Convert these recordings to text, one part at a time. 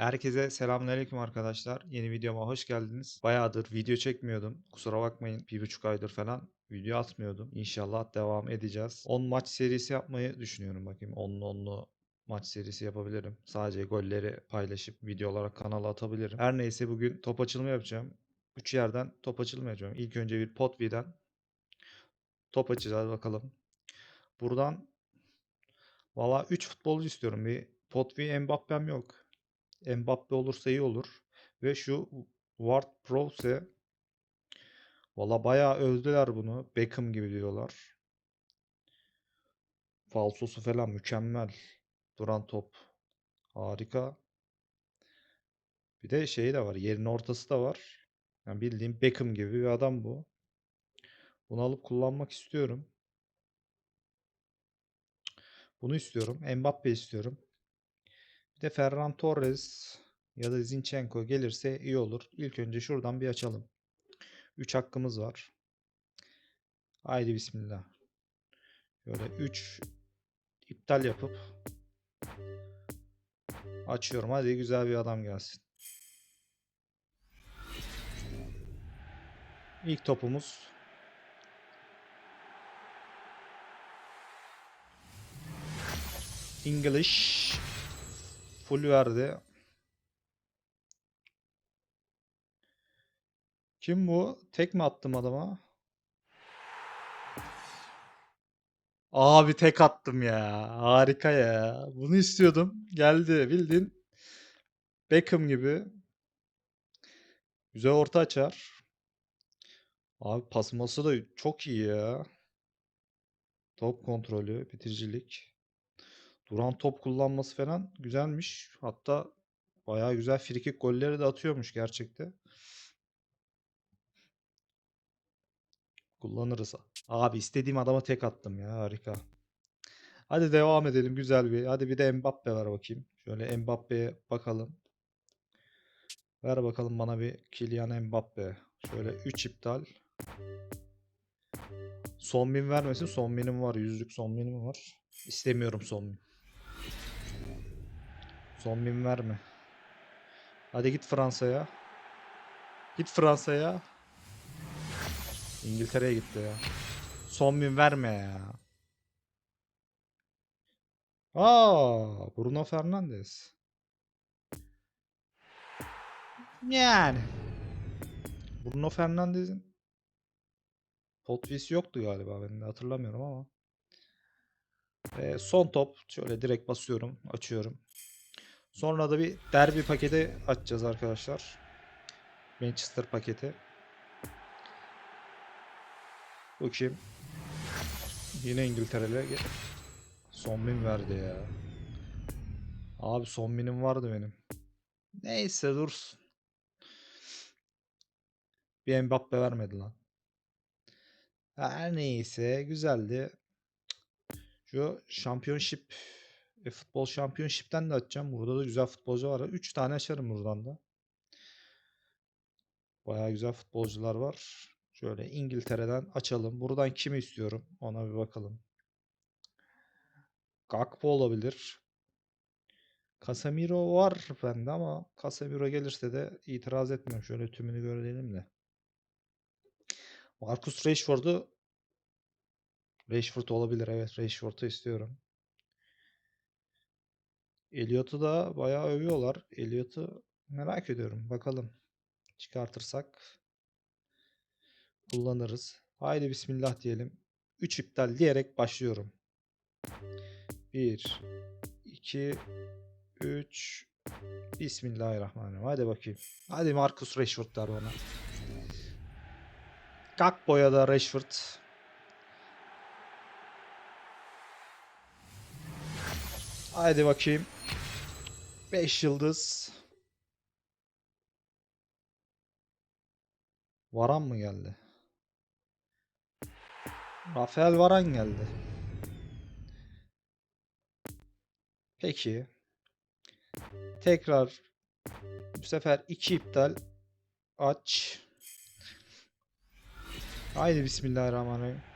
Herkese selamünaleyküm arkadaşlar. Yeni videoma hoş geldiniz. Bayağıdır video çekmiyordum. Kusura bakmayın. Bir buçuk aydır falan video atmıyordum. İnşallah devam edeceğiz. 10 maç serisi yapmayı düşünüyorum. Bakayım 10'lu 10'lu maç serisi yapabilirim. Sadece golleri paylaşıp video olarak kanala atabilirim. Her neyse bugün top açılımı yapacağım. 3 yerden top açılımı yapacağım. İlk önce bir Potvi'den top açacağız bakalım. Buradan valla 3 futbolcu istiyorum. Bir Potvi Mbappe'm yok. Mbappe olursa iyi olur. Ve şu Ward Prowse valla bayağı övdüler bunu. Beckham gibi diyorlar. Falsosu falan mükemmel. Duran top. Harika. Bir de şeyi de var. Yerin ortası da var. Yani bildiğim Beckham gibi bir adam bu. Bunu alıp kullanmak istiyorum. Bunu istiyorum. Mbappe istiyorum. De Ferran Torres ya da Zinchenko gelirse iyi olur. İlk önce şuradan bir açalım. 3 hakkımız var. Haydi bismillah. Şöyle 3 iptal yapıp açıyorum. Hadi güzel bir adam gelsin. İlk topumuz English full verdi. Kim bu? Tek mi attım adama? Abi tek attım ya. Harika ya. Bunu istiyordum. Geldi. Bildin. Beckham gibi. Güzel orta açar. Abi pasması da çok iyi ya. Top kontrolü, bitiricilik. Duran top kullanması falan güzelmiş. Hatta bayağı güzel frikik golleri de atıyormuş gerçekte. Kullanırız. Abi istediğim adama tek attım ya harika. Hadi devam edelim güzel bir. Hadi bir de Mbappe ver bakayım. Şöyle Mbappe'ye bakalım. Ver bakalım bana bir Kylian Mbappe. Şöyle 3 iptal. Son bin vermesin. Son binim var. Yüzlük son binim var. İstemiyorum son bin. Son bin verme. Hadi git Fransa'ya. Git Fransa'ya. İngiltere'ye gitti ya. Son bin verme ya. Aa, Bruno Fernandes. Yani. Bruno Fernandes'in Potvis yoktu galiba ben de hatırlamıyorum ama. Ve son top şöyle direkt basıyorum, açıyorum. Sonra da bir derbi paketi açacağız arkadaşlar. Manchester paketi. Bu kim? Yine İngiltere'li. Son bin verdi ya. Abi son binim vardı benim. Neyse dursun. Bir Mbappe vermedi lan. Her neyse güzeldi. Şu Championship e, futbol Championship'ten de açacağım. Burada da güzel futbolcu var. 3 tane açarım buradan da. Bayağı güzel futbolcular var. Şöyle İngiltere'den açalım. Buradan kimi istiyorum? Ona bir bakalım. Gakpo olabilir. Casemiro var bende ama Casemiro gelirse de itiraz etmiyorum. Şöyle tümünü görelim de. Marcus Rashford'u Rashford olabilir evet. Rashford'u istiyorum. Elliot'u da bayağı övüyorlar. Elliot'u merak ediyorum. Bakalım. Çıkartırsak kullanırız. Haydi bismillah diyelim. 3 iptal diyerek başlıyorum. 1 2 3 Bismillahirrahmanirrahim. Hadi bakayım. Hadi Marcus Rashford der bana. Gakpo'ya da Rashford. Haydi bakayım. 5 yıldız. Varan mı geldi? Rafael Varan geldi. Peki. Tekrar bu sefer 2 iptal aç. Haydi bismillahirrahmanirrahim.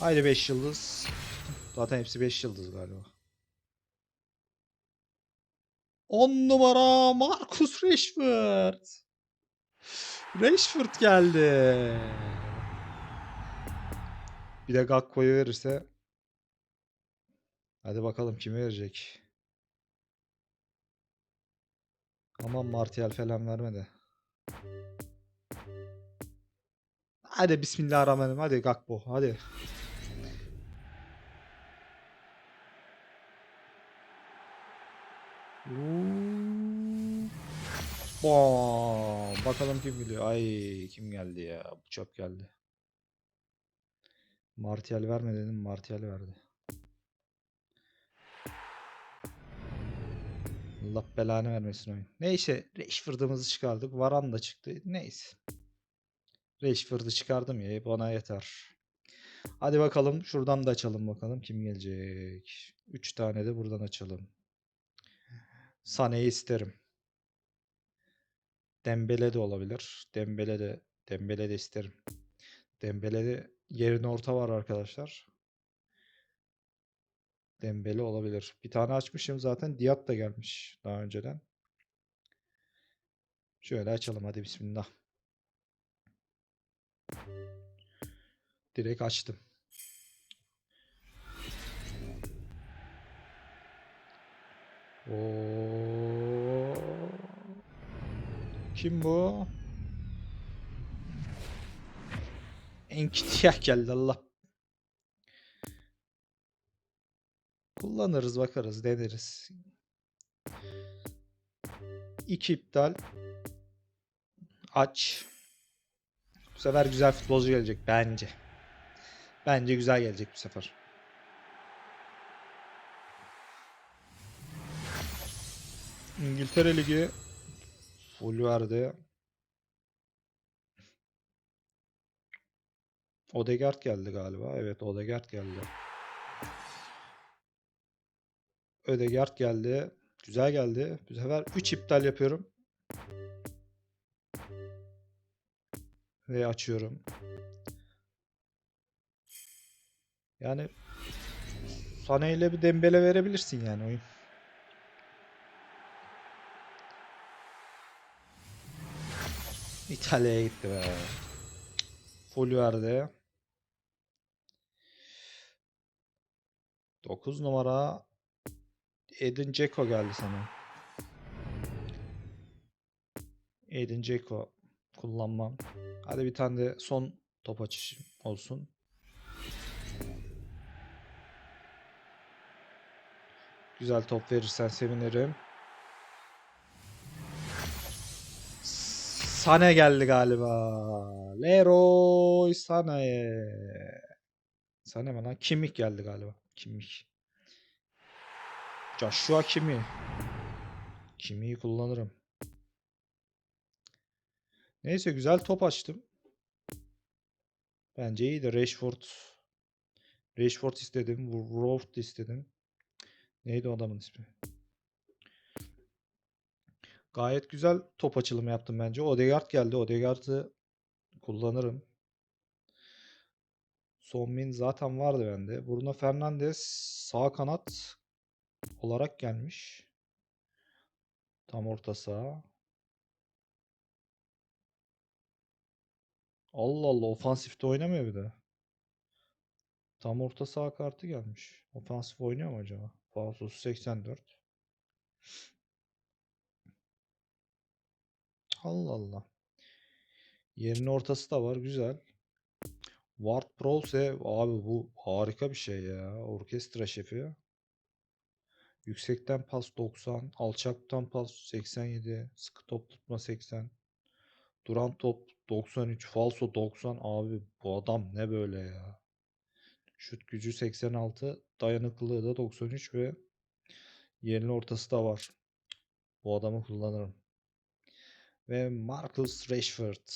Haydi 5 yıldız. Zaten hepsi 5 yıldız galiba. 10 numara Marcus Rashford. Rashford geldi. Bir de Gakpo'yu verirse. Hadi bakalım kimi verecek. Aman Martial falan verme de. Hadi Bismillahirrahmanirrahim. Hadi Gakpo. Hadi. Bom. Bakalım kim geliyor. Ay kim geldi ya? Çöp geldi. Martial verme dedim. Martial verdi. Allah belanı vermesin oyun. Neyse Rashford'ımızı çıkardık. Varan da çıktı. Neyse. Rashford'u çıkardım ya. Bana yeter. Hadi bakalım. Şuradan da açalım bakalım. Kim gelecek? 3 tane de buradan açalım. Sane'yi isterim. Dembele de olabilir. Dembele de Dembele de isterim. Dembele de yerine orta var arkadaşlar. Dembele olabilir. Bir tane açmışım zaten. Diat da gelmiş daha önceden. Şöyle açalım hadi bismillah. Direkt açtım. Oo. Kim bu? Enkitiyah geldi Allah. Kullanırız bakarız deneriz. İki iptal. Aç. Bu sefer güzel futbolcu gelecek bence. Bence güzel gelecek bu sefer. İngiltere Ligi full verdi. Odegaard geldi galiba. Evet Odegaard geldi. Ödegard geldi. Güzel geldi. Bu sefer 3 iptal yapıyorum. Ve açıyorum. Yani Sané ile bir Dembele verebilirsin yani oyun. İtalya'ya gitti be. Full verdi. 9 numara Edin Dzeko geldi sana. Edin Dzeko kullanmam. Hadi bir tane de son top açışım olsun. Güzel top verirsen sevinirim. Sane geldi galiba. Leroy Sané. Sané mi lan? Kimik geldi galiba. Kimik. Joshua Kimi. Kimi'yi kullanırım. Neyse güzel top açtım. Bence iyiydi. Rashford. Rashford istedim. Roft istedim. Neydi o adamın ismi? Gayet güzel top açılımı yaptım bence. Odegaard geldi. Odegaard'ı kullanırım. Son Min zaten vardı bende. Bruno Fernandes sağ kanat olarak gelmiş. Tam orta saha. Allah Allah ofansifte oynamıyor bir de. Tam orta saha kartı gelmiş. Ofansif oynuyor mu acaba? Falsosu 84. Allah Allah. Yerin ortası da var. Güzel. Ward Prowse abi bu harika bir şey ya. Orkestra şefi. Yüksekten pas 90, alçaktan pas 87, sıkı top tutma 80. Duran top 93, falso 90. Abi bu adam ne böyle ya? Şut gücü 86, dayanıklılığı da 93 ve yerin ortası da var. Bu adamı kullanırım. Ve Marcus Rashford.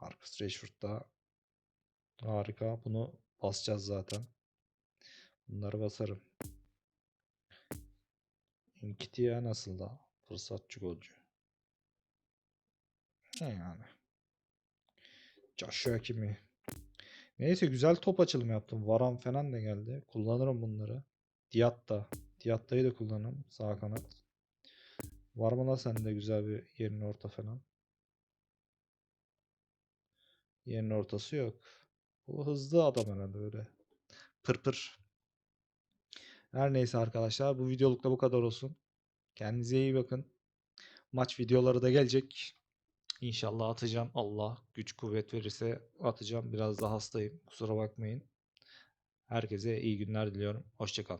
Marcus Rashford da harika. Bunu basacağız zaten. Bunları basarım. Nketiah nasıl da? Fırsatçı golcü. Yani? Joshua Kimi. Neyse güzel top açılımı yaptım. Varan falan da geldi. Kullanırım bunları. Diatta. Diatta'yı da kullanırım. Sağ kanat. Var mı lan sende güzel bir yerin orta falan? Yerin ortası yok. Bu hızlı adam herhalde öyle. Pır pır. Her neyse arkadaşlar bu videoluk da bu kadar olsun. Kendinize iyi bakın. Maç videoları da gelecek. İnşallah atacağım. Allah güç kuvvet verirse atacağım. Biraz da hastayım. Kusura bakmayın. Herkese iyi günler diliyorum. Hoşçakalın.